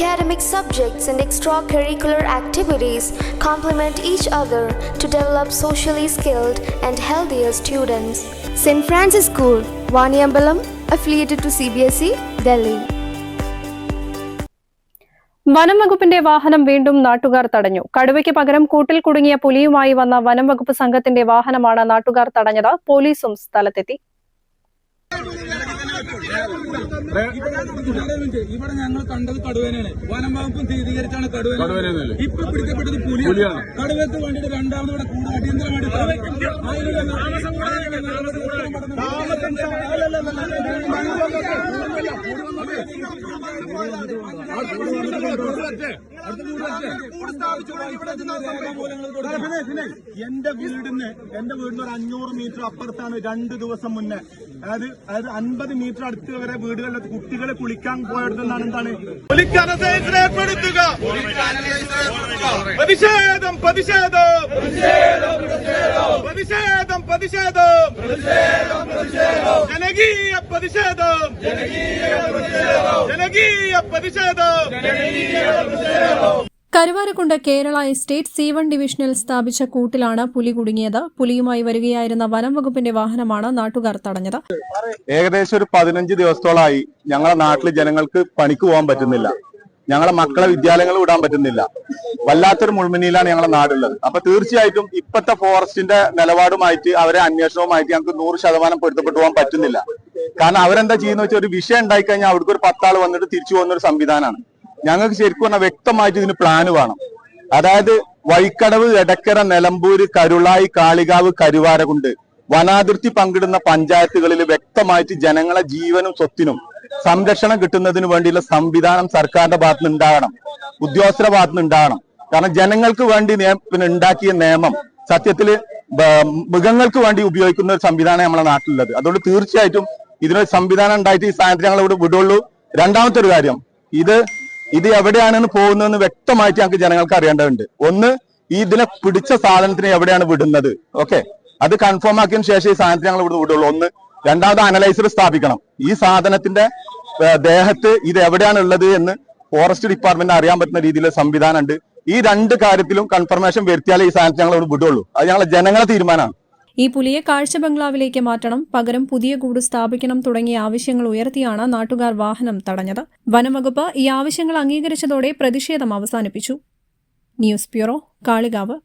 Academic subjects and extracurricular activities complement each other to develop socially skilled and healthier students. St. Francis School, Vaniambalam, affiliated to CBSE, Delhi. വനം വകുപ്പിന്റെ വാഹനം വീണ്ടും നാട്ടുകാർ തടഞ്ഞു കടുവയ്ക്ക് പകരം കൂട്ടിൽ കുടുങ്ങിയ പുലിയുമായി വന്ന വനം വകുപ്പ് സംഘത്തിന്റെ വാഹനമാണ് നാട്ടുകാർ തടഞ്ഞത് പോലീസും സ്ഥലത്തെത്തി ഇവിടെ ഞങ്ങൾ കണ്ടത് കടുവേനാണ് വനം വകുപ്പും സ്ഥിരീകരിച്ചാണ് കടുവേന ഇപ്പൊ പിടിക്കപ്പെട്ടത് പുലിയാണ്. കടുവയ്ക്ക് വേണ്ടിയിട്ട് രണ്ടാമത് ഇവിടെ കൂടുതൽ അടിയന്തരമായിട്ട് താമസം എന്റെ വീടിന് എന്റെ വീടിന് ഒരു അഞ്ഞൂറ് മീറ്റർ അപ്പുറത്താണ് രണ്ട് ദിവസം മുന്നേ. അതായത് അതായത് അൻപത് മീറ്റർ അടുത്ത് വരെ വീടുകളിലെ കുട്ടികളെ കുളിക്കാൻ പോയടുത്തെന്നാണ് എന്താണ്? രേഖപ്പെടുത്തുക പ്രതിഷേധം പ്രതിഷേധം. പ്രതിഷേധം പ്രതിഷേധം. ജനകീയ പ്രതിഷേധം. ജനകീയ പ്രതിഷേധം. Karuvarakundu Kerala estate C one ഡിവിഷനിൽ സ്ഥാപിച്ച കൂട്ടിലാണ് പുലി കുടുങ്ങിയത്. പുലിയുമായി വരികയായിരുന്ന വനം വകുപ്പിന്റെ വാഹനമാണ് നാട്ടുകാർ തടഞ്ഞത്. ഏകദേശം ഒരു പതിനഞ്ച് ദിവസത്തോളമായി ഞങ്ങളുടെ നാട്ടിലെ ജനങ്ങൾക്ക് പണിക്ക് പോകാൻ പറ്റുന്നില്ല. ഞങ്ങളുടെ മക്കളെ വിദ്യാലയങ്ങൾ വിടാൻ പറ്റുന്നില്ല. വല്ലാത്തൊരു മുൾമിനിയിലാണ് ഞങ്ങളുടെ നാടുള്ളത്. അപ്പൊ തീർച്ചയായിട്ടും ഇപ്പത്തെ ഫോറസ്റ്റിന്റെ നിലപാടുമായിട്ട് അവരെ അന്വേഷണവുമായിട്ട് ഞങ്ങൾക്ക് നൂറ് ശതമാനം പൊരുത്തപ്പെട്ടു പോകാൻ പറ്റുന്നില്ല. കാരണം അവരെന്താ ചെയ്യുന്ന വെച്ചാൽ ഒരു വിഷയം ഉണ്ടായിക്കഴിഞ്ഞാൽ അവർക്ക് ഒരു പത്താൾ വന്നിട്ട് തിരിച്ചു പോകുന്ന ഒരു സംവിധാനമാണ്. ഞങ്ങൾക്ക് ശരിക്കും പറഞ്ഞാൽ വ്യക്തമായിട്ട് ഇതിന് പ്ലാന് വേണം. അതായത് വൈക്കടവ് എടക്കര നിലമ്പൂര് കരുളായി കാളികാവ് കരുവാരകുണ്ട് വനാതിർത്തി പങ്കിടുന്ന പഞ്ചായത്തുകളിൽ വ്യക്തമായിട്ട് ജനങ്ങളെ ജീവനും സ്വത്തിനും സംരക്ഷണം കിട്ടുന്നതിന് വേണ്ടിയുള്ള സംവിധാനം സർക്കാരിന്റെ ഭാഗത്ത് നിന്ന് ഉണ്ടാകണം. ഉദ്യോഗസ്ഥരുടെ ഭാഗത്ത് നിന്ന് ഉണ്ടാകണം. കാരണം ജനങ്ങൾക്ക് വേണ്ടി പിന്നെ ഉണ്ടാക്കിയ നിയമം സത്യത്തിൽ മൃഗങ്ങൾക്ക് വേണ്ടി ഉപയോഗിക്കുന്ന ഒരു സംവിധാനം നമ്മളെ നാട്ടിലുള്ളത്. അതുകൊണ്ട് തീർച്ചയായിട്ടും ഇതിനൊരു സംവിധാനം ഉണ്ടായിട്ട് ഈ സാധനത്തിൽ ഞങ്ങൾ ഇവിടെ വിടുള്ളൂ. രണ്ടാമത്തെ ഒരു കാര്യം. ഇത് ഇത് എവിടെയാണെന്ന് പോകുന്നതെന്ന് വ്യക്തമായിട്ട് ഞങ്ങൾക്ക് ജനങ്ങൾക്ക് അറിയേണ്ടതുണ്ട്. ഒന്ന് ഈ ഇതിനെ പിടിച്ച സാധനത്തിന് എവിടെയാണ് വിടുന്നത്? ഓക്കെ അത് കൺഫേം ആക്കിയതിനു ശേഷം ഈ സാധനത്തിന് ഞങ്ങൾ ഇവിടെ വിടുള്ളൂ. ഒന്ന് രണ്ടാമത് അനലൈസർ സ്ഥാപിക്കണം. ഈ സാധനത്തിന്റെ ദേഹത്ത് ഇത് എവിടെയാണ് ഉള്ളത് എന്ന് ഫോറസ്റ്റ് ഡിപ്പാർട്ട്മെന്റ് അറിയാൻ പറ്റുന്ന രീതിയിലുള്ള സംവിധാനം ഉണ്ട് ഈ രണ്ട് കാര്യത്തിലും കൺഫർമേഷൻ വരുത്തിയാലേ ഈ സാധനത്തിന് ഞങ്ങൾ ഇവിടെ വിടുള്ളൂ. അത് ഞങ്ങളെ ജനങ്ങളെ തീരുമാനമാണ്. ഈ പുലിയെ കാഴ്ച ബംഗ്ലാവിലേക്ക് മാറ്റണം പകരം പുതിയ കൂട് സ്ഥാപിക്കണം തുടങ്ങിയ ആവശ്യങ്ങൾ ഉയർത്തിയാണ് നാട്ടുകാർ വാഹനം തടഞ്ഞത്. വനംവകുപ്പ് ഈ ആവശ്യങ്ങൾ അംഗീകരിച്ചതോടെ പ്രതിഷേധം അവസാനിപ്പിച്ചു. News bureau Kalikavu.